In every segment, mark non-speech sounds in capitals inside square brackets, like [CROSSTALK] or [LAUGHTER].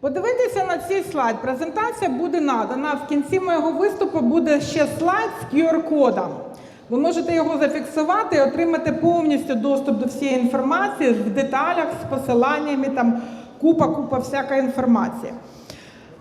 Подивитися на цей слайд. Презентація буде надана. В кінці моєго виступу буде ще слайд з QR-кодом. Ви можете його зафіксувати і отримати повністю доступ до всієї інформації в деталях, з посиланнями, там купа-купа всякої інформації.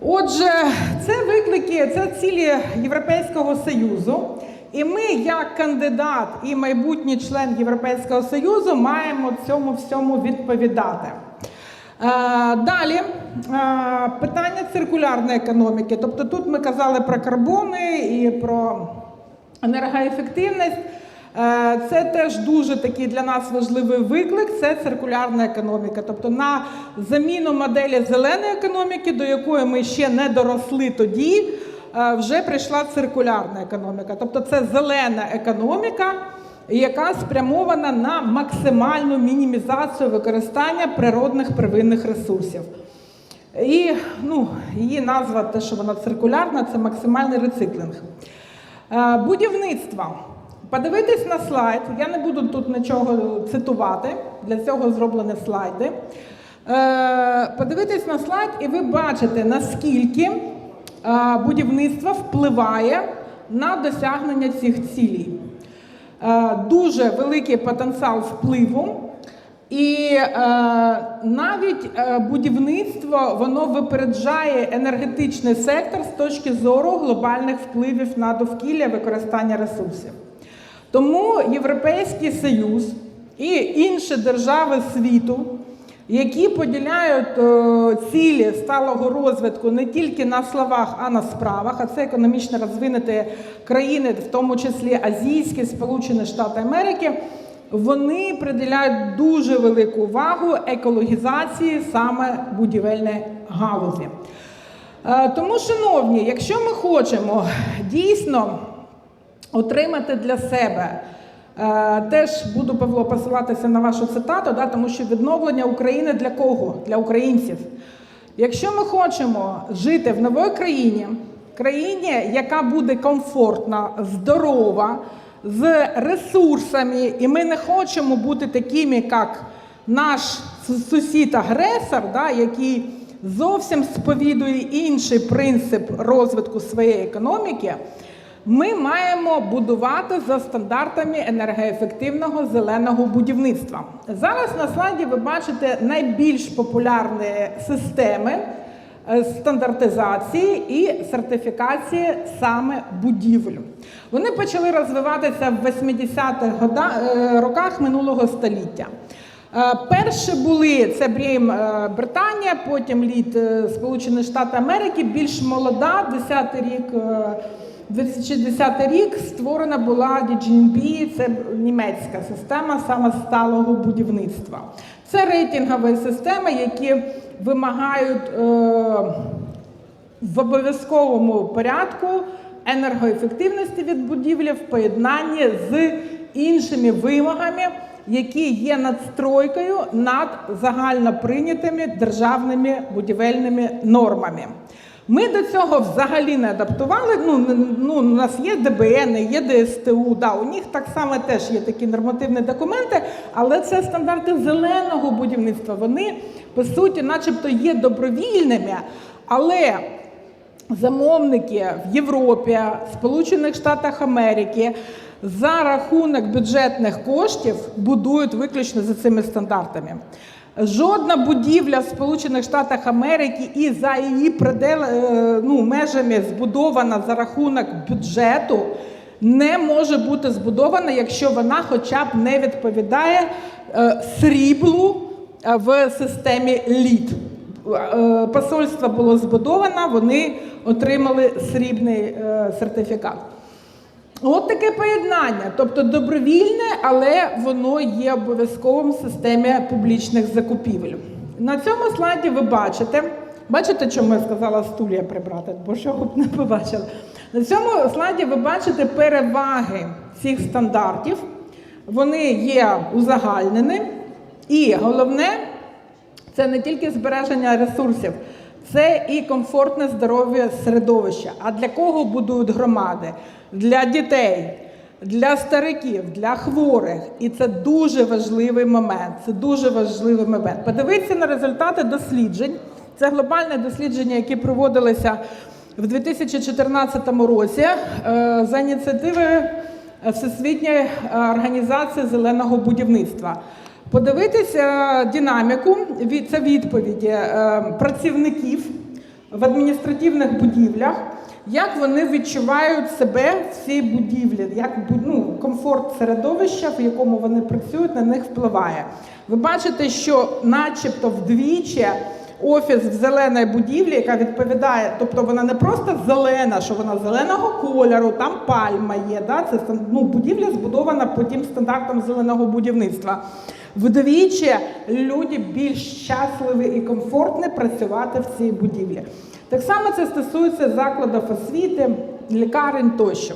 Отже, це виклики, це цілі Європейського Союзу. І ми, як кандидат і майбутній член Європейського Союзу, маємо цьому всьому відповідати. Е, Далі е, питання циркулярної економіки. Тобто тут ми казали про карбони і про енергоефективність. Е, Це теж дуже такий для нас важливий виклик. Це циркулярна економіка. Тобто на заміну моделі зеленої економіки, до якої ми ще не доросли тоді, вже прийшла циркулярна економіка. Тобто це зелена економіка, яка спрямована на максимальну мінімізацію використання природних первинних ресурсів. І ну, її назва, те, що вона циркулярна, це максимальний рециклінг. Е, Будівництво. Подивитись на слайд. Я не буду тут нічого цитувати, для цього зроблені слайди. Е, Подивитись на слайд, і ви бачите, наскільки е, будівництво впливає на досягнення цих цілей. Е, Дуже великий потенціал впливу. І е, навіть е, будівництво воно випереджає енергетичний сектор з точки зору глобальних впливів на довкілля використання ресурсів. Тому Європейський Союз і інші держави світу, які поділяють е, цілі сталого розвитку не тільки на словах, а на справах, а це економічно розвинуті країни, в тому числі Азійські, Сполучені Штати Америки, вони приділяють дуже велику увагу екологізації саме будівельної галузі. Е, Тому, шановні, якщо ми хочемо дійсно отримати для себе. Е, Теж буду Павло посилатися на вашу цитату, да, тому що відновлення України для кого? Для українців. Якщо ми хочемо жити в новій країні, країні, яка буде комфортна, здорова, з ресурсами, і ми не хочемо бути такими, як наш сусід-агресор, да, який зовсім сповідує інший принцип розвитку своєї економіки. Ми маємо будувати за стандартами енергоефективного зеленого будівництва. Зараз на слайді ви бачите найбільш популярні системи е, стандартизації і сертифікації саме будівель. Вони почали розвиватися в 80-х е, роках минулого століття. Е, Перші були це Брім Британія, потім лід е, Сполучені Штати Америки, більш молода, 10-й рік. Е, 2010 рік створена була DGNB, це німецька система саме сталого будівництва. Це рейтингові системи, які вимагають е, в обов'язковому порядку енергоефективності від будівлі в поєднанні з іншими вимогами, які є надстройкою над загально прийнятими державними будівельними нормами. Ми до цього взагалі не адаптували. Ну, ну, у нас є ДБН, є ДСТУ, да, у них так само теж є такі нормативні документи, але це стандарти зеленого будівництва. Вони, по суті, начебто є добровільними, але замовники в Європі, Сполучених Штатах Америки за рахунок бюджетних коштів будують виключно за цими стандартами. Жодна будівля в Сполучених Штатах Америки і за її предел, е, ну, межами збудована за рахунок бюджету не може бути збудована, якщо вона хоча б не відповідає е, сріблу е, в системі ЛІД. Посольство було збудовано, вони отримали срібний сертифікат. От таке поєднання, тобто добровільне, але воно є обов'язковим в системі публічних закупівель. На цьому слайді ви бачите, бачите, чому я сказала стулья прибрати, бо чого б не побачили. На цьому слайді ви бачите переваги цих стандартів. Вони є узагальнені. І головне, це не тільки збереження ресурсів, це і комфортне здоров'я середовища. А для кого будують громади? Для дітей, для стариків, для хворих. І це дуже важливий момент. Це дуже важливий момент. Подивіться на результати досліджень, Це глобальне дослідження, яке проводилося в 2014 році е, за ініціативи Всесвітньої організації зеленого будівництва. Подивитися динаміку це відповіді е, працівників в адміністративних будівлях, як вони відчувають себе в цій будівлі, як ну, комфорт середовища, в якому вони працюють, на них впливає. Ви бачите, що начебто вдвічі офіс в зеленій будівлі, яка відповідає, тобто вона не просто зелена, що вона зеленого кольору, там пальма є. Да? Це ну, будівля збудована по тим стандартам зеленого будівництва. Вдвічі люди більш щасливі і комфортні працювати в цій будівлі. Так само це стосується закладів освіти, лікарень тощо.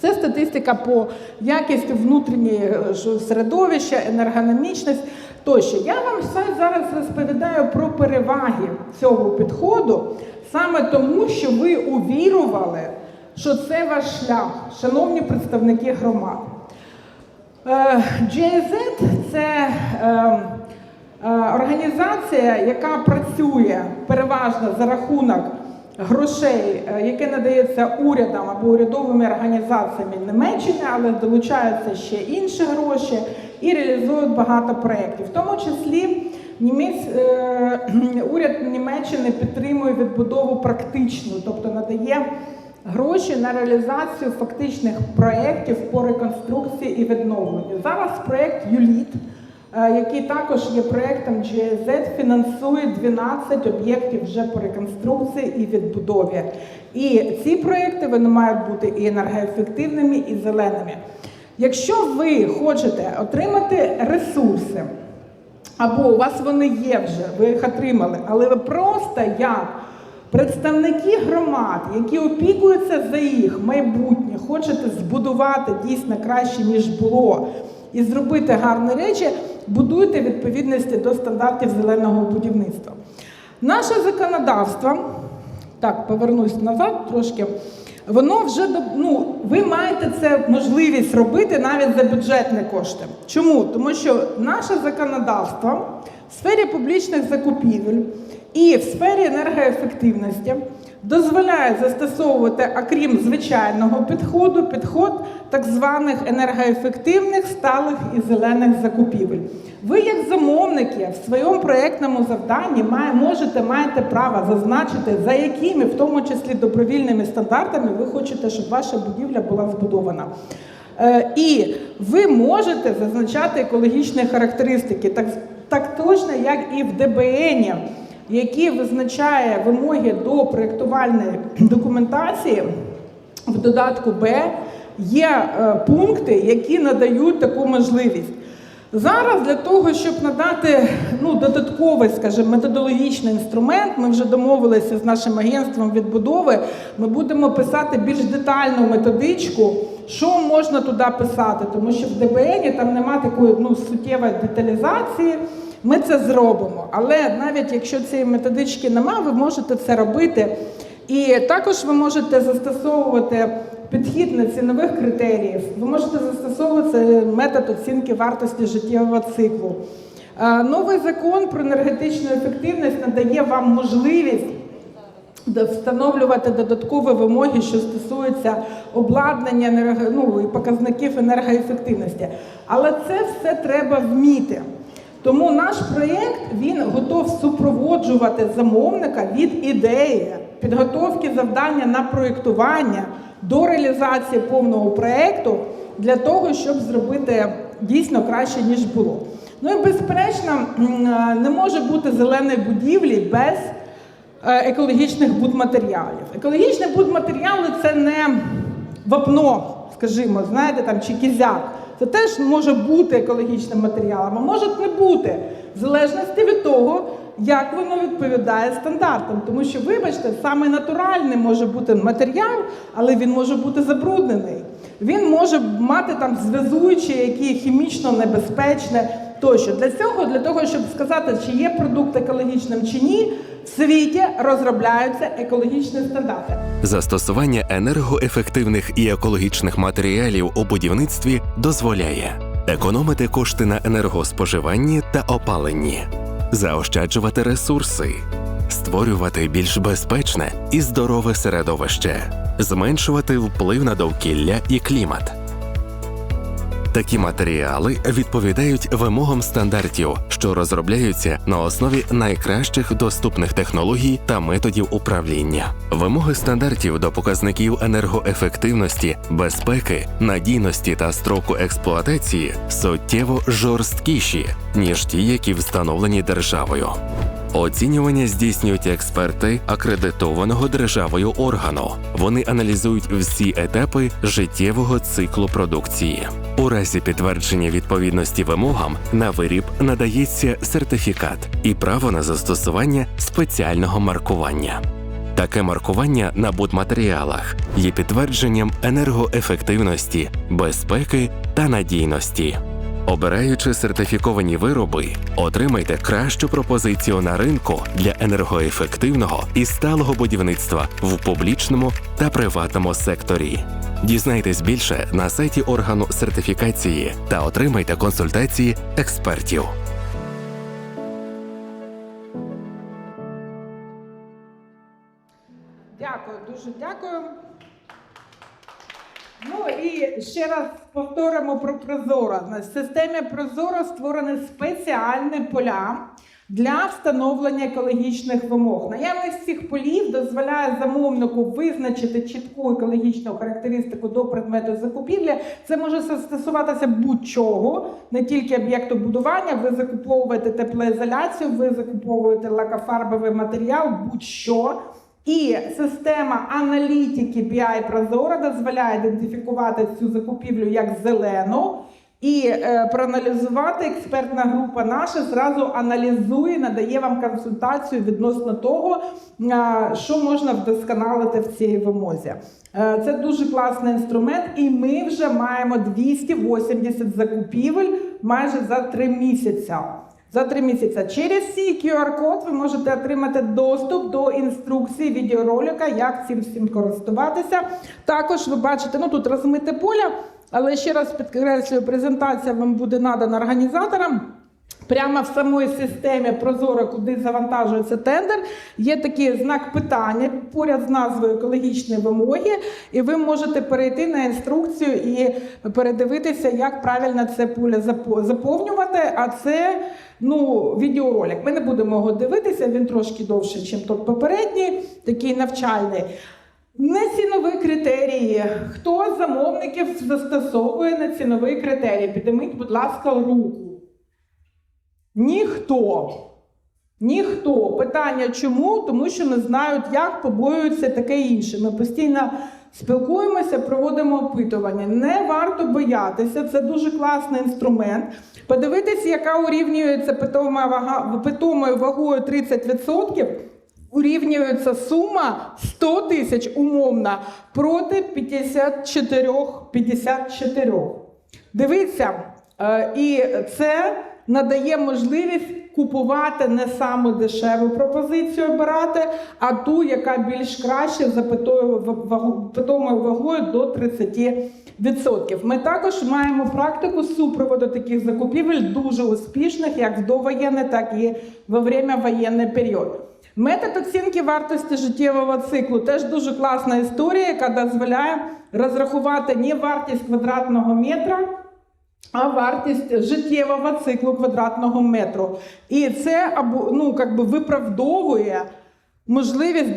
Це статистика по якості внутрішньої е, середовища, енергономічність тощо. Я вам зараз розповідаю про переваги цього підходу, саме тому, що ви увірували, що це ваш шлях, шановні представники громад. Е, GIZ – це е, е, організація, яка працює переважно за рахунок грошей, е, яке надається урядам або урядовими організаціями Німеччини, але долучаються ще інші гроші і реалізують багато проєктів. В тому числі німець, е, [CLEARS THROAT] уряд Німеччини підтримує відбудову практичну, тобто надає гроші на реалізацію фактичних проєктів по реконструкції і відновленню. Зараз проєкт ЮЛІТ, е, який також є проєктом GIZ, фінансує 12 об'єктів вже по реконструкції і відбудові. І ці проєкти вони мають бути і енергоефективними, і зеленими. Якщо ви хочете отримати ресурси, або у вас вони є вже, ви їх отримали, але ви просто як представники громад, які опікуються за їх майбутнє, хочете збудувати дійсно краще, ніж було, і зробити гарні речі, будуйте відповідності до стандартів зеленого будівництва. Наше законодавство, так, повернусь назад трошки. Воно вже ну, ви маєте це можливість робити навіть за бюджетні кошти. Чому? Тому що наше законодавство в сфері публічних закупівель і в сфері енергоефективності дозволяє застосовувати, окрім звичайного підходу, підход так званих енергоефективних, сталих і зелених закупівель. Ви, як замовники, в своєму проєктному завданні має- можете маєте право зазначити, за якими, в тому числі добровільними стандартами, ви хочете, щоб ваша будівля була збудована. Е, І ви можете зазначати екологічні характеристики, так, так точно, як і в ДБН, який визначає вимоги до проєктувальної документації в додатку Б є е, пункти, які надають таку можливість. Зараз для того, щоб надати ну, додатковий, скажімо, методологічний інструмент, ми вже домовилися з нашим агентством відбудови. Ми будемо писати більш детальну методичку, що можна туди писати, тому що в ДБН там нема такої ну, суттєвої деталізації. Ми це зробимо. Але навіть якщо цієї методички нема, ви можете це робити. І також ви можете застосовувати підхід на цінових критеріїв. Ви можете застосовувати метод оцінки вартості життєвого циклу. Е, Новий закон про енергетичну ефективність надає вам можливість встановлювати додаткові вимоги, що стосуються обладнання енерго- ну, і показників енергоефективності. Але це все треба вміти. Тому наш проєкт він готов супроводжувати замовника від ідеї, підготовки завдання на проєктування до реалізації повного проєкту для того, щоб зробити дійсно краще, ніж було. Ну і безперечно, е, не може бути зеленої будівлі без е, екологічних будматеріалів. Екологічні будматеріали це не вапно, скажімо, знаєте, там чи кізяк. Це теж може бути екологічним матеріалом, а може не бути, в залежності від того, як воно відповідає стандартам. Тому що, вибачте, саме натуральний може бути матеріал, але він може бути забруднений. Він може мати там зв'язуючі, які хімічно небезпечне тощо. Для цього, для того, щоб сказати, чи є продукт екологічним чи ні, в світі розробляються екологічні стандарти. Застосування енергоефективних і екологічних матеріалів у будівництві дозволяє економити кошти на енергоспоживанні та опаленні, заощаджувати ресурси, створювати більш безпечне і здорове середовище, зменшувати вплив на довкілля і клімат. Такі матеріали відповідають вимогам стандартів, що розробляються на основі найкращих доступних технологій та методів управління. Вимоги стандартів до показників енергоефективності, безпеки, надійності та строку експлуатації суттєво жорсткіші, ніж ті, які встановлені державою. Оцінювання здійснюють експерти акредитованого державою органу. Вони аналізують всі етапи життєвого циклу продукції. У разі підтвердження відповідності вимогам на виріб надається сертифікат і право на застосування спеціального маркування. Таке маркування на будматеріалах є підтвердженням енергоефективності, безпеки та надійності. Обираючи сертифіковані вироби, отримайте кращу пропозицію на ринку для енергоефективного і сталого будівництва в публічному та приватному секторі. Дізнайтесь більше на сайті органу сертифікації та отримайте консультації експертів. Дякую, дуже дякую. Ну і ще раз повторимо про Прозоро. В системі Прозоро створені спеціальні поля для встановлення екологічних вимог. Наявність цих полів дозволяє замовнику визначити чітку екологічну характеристику до предмету закупівлі. Це може стосуватися будь-чого, не тільки об'єкту будування. Ви закуповуєте теплоізоляцію, ви закуповуєте лакофарбовий матеріал, будь-що. І система аналітики BI Прозоро дозволяє ідентифікувати цю закупівлю як зелену. І е, проаналізувати експертна група наша зразу аналізує, надає вам консультацію відносно того, е, що можна вдосконалити в цій вимозі. Е, це дуже класний інструмент, і ми вже маємо 280 закупівель майже за три місяці. За три місяці через цей QR-код ви можете отримати доступ до інструкції відеоролика, як цим всім користуватися. Також ви бачите, ну тут розмите поля, але ще раз підкреслюю, презентація вам буде надана організаторам. Прямо в самій системі Прозоро, куди завантажується тендер, є такий знак питання поряд з назвою екологічні вимоги, і ви можете перейти на інструкцію і передивитися, як правильно це поле заповнювати. А це ну, відеоролик. Ми не будемо його дивитися, він трошки довше, ніж тот попередній, такий навчальний. Не цінові критерії. Хто з замовників застосовує на ціновий критерій? Підніміть, будь ласка, руку. Ніхто. Ніхто. Питання чому? Тому що не знають, як побоюються таке інше. Ми постійно спілкуємося, проводимо опитування. Не варто боятися, це дуже класний інструмент. Подивитися, яка урівнюється питома вага, питомою вагою 30%. Урівнюється сума 100 тисяч умовно проти 54. 54. Дивіться, і це надає можливість купувати не саме дешеву пропозицію обирати, а ту, яка більш краще за питомою вагою до 30%. Ми також маємо практику супроводу таких закупівель дуже успішних, як в довоєнний, так і во время воєнний період. Метод оцінки вартості життєвого циклу теж дуже класна історія, яка дозволяє розрахувати не вартість квадратного метра, а вартість життєвого циклу квадратного метру. І це або ну, би виправдовує можливість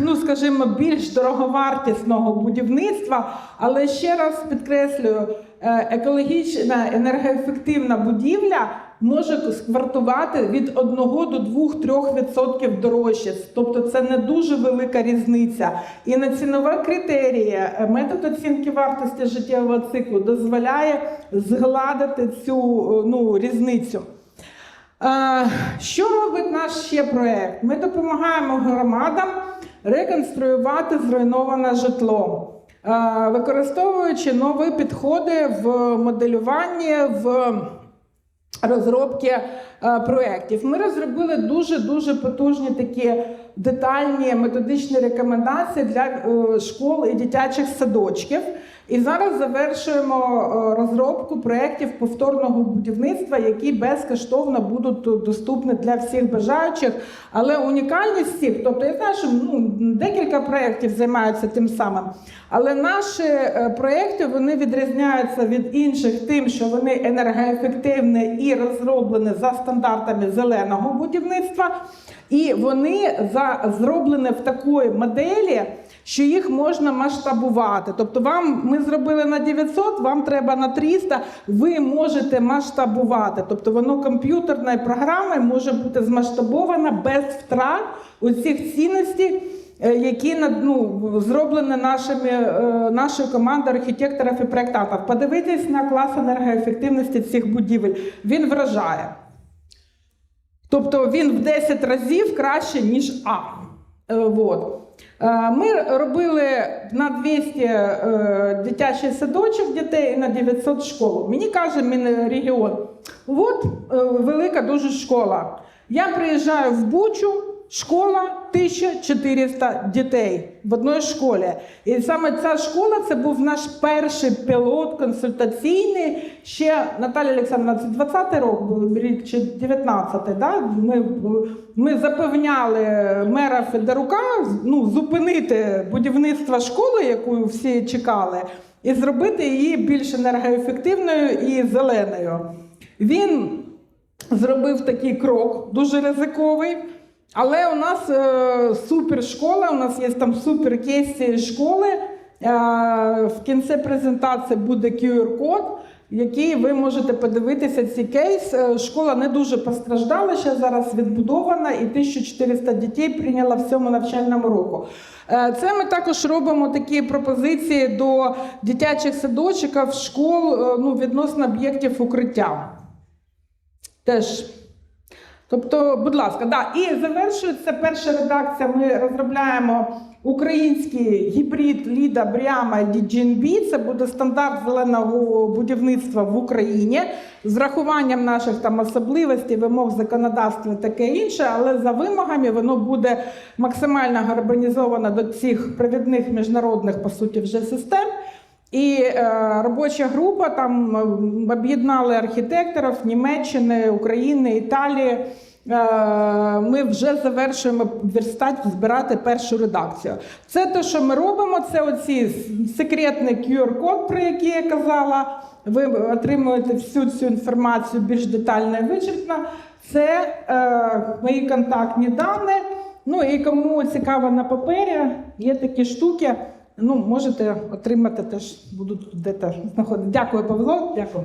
ну, скажімо, більш дороговартісного будівництва. Але ще раз підкреслюю, е, екологічна енергоефективна будівля може вартувати від 1 до 2-3% дорожче. Тобто це не дуже велика різниця. І на цінові критерії е, метод оцінки вартості життєвого циклу дозволяє згладити цю е, ну, різницю. Е, Що робить наш ще проект? Ми допомагаємо громадам реконструювати зруйноване житло, використовуючи нові підходи в моделюванні, в розробки е, проєктів. Ми розробили дуже дуже потужні такі детальні методичні рекомендації для е, школ і дитячих садочків. І зараз завершуємо е, розробку проєктів повторного будівництва, які безкоштовно будуть доступні для всіх бажаючих. Але унікальність всіх, тобто я знаю, що ну, декілька проєктів займаються тим самим. Але наші е, проєкти вони відрізняються від інших тим, що вони енергоефективні і розроблені за стандартами зеленого будівництва. І вони за, зроблені в такої моделі, що їх можна масштабувати. Тобто, вам ми зробили на 900, вам треба на 300, ви можете масштабувати. Тобто воно комп'ютерною програмою може бути змасштабовано без втрат усіх цінностей, е, які ну, зроблені нашими, е, нашою командою архітекторів і проєктантів. Подивитись на клас енергоефективності цих будівель. Він вражає. Тобто він в 10 разів краще, ніж А. Е, Вот. Е, Ми робили на 200 дитячих садочок дітей і на 900 школ. Мені каже Мінрегіон, от е, велика дуже школа. Я приїжджаю в Бучу, школа 1400 дітей в одній школі. І саме ця школа це був наш перший пілот консультаційний. Ще Наталя Олександровна, це 20-й рок рік чи 19-й. Да? Ми, ми запевняли мера Федорука ну, зупинити будівництво школи, яку всі чекали, і зробити її більш енергоефективною і зеленою. Він зробив такий крок, дуже ризиковий. Але у нас е, супер школа, у нас є там супер цієї школи. Е, в кінці презентації буде QR-код, який ви можете подивитися цей кейс. Е, Школа не дуже постраждала, ще зараз відбудована, і 1400 дітей прийняла в цьому навчальному року. Е, Це ми також робимо такі пропозиції до дитячих садочків, школ е, ну, відносно об'єктів укриття. Теж. Тобто, будь ласка, да. і завершується перша редакція. Ми розробляємо український гібрид Ліда Бряма DGNB. Це буде стандарт зеленого будівництва в Україні з врахуванням наших там особливостей, вимог законодавства таке інше, але за вимогами воно буде максимально гармонізовано до цих провідних міжнародних по суті вже систем. І е, робоча група там об'єднали архітекторів Німеччини, України, Італії. Е, ми вже завершуємо верстати, збирати першу редакцію. Це те, що ми робимо. Це оці секретний QR-код, про який я казала. Ви отримуєте всю цю інформацію більш детально і вичерпно. Це е, мої контактні дані. Ну і кому цікаво на папері, є такі штуки. Ну, можете отримати теж, будуть де-то знаходити. Дякую, Павло. Дякую.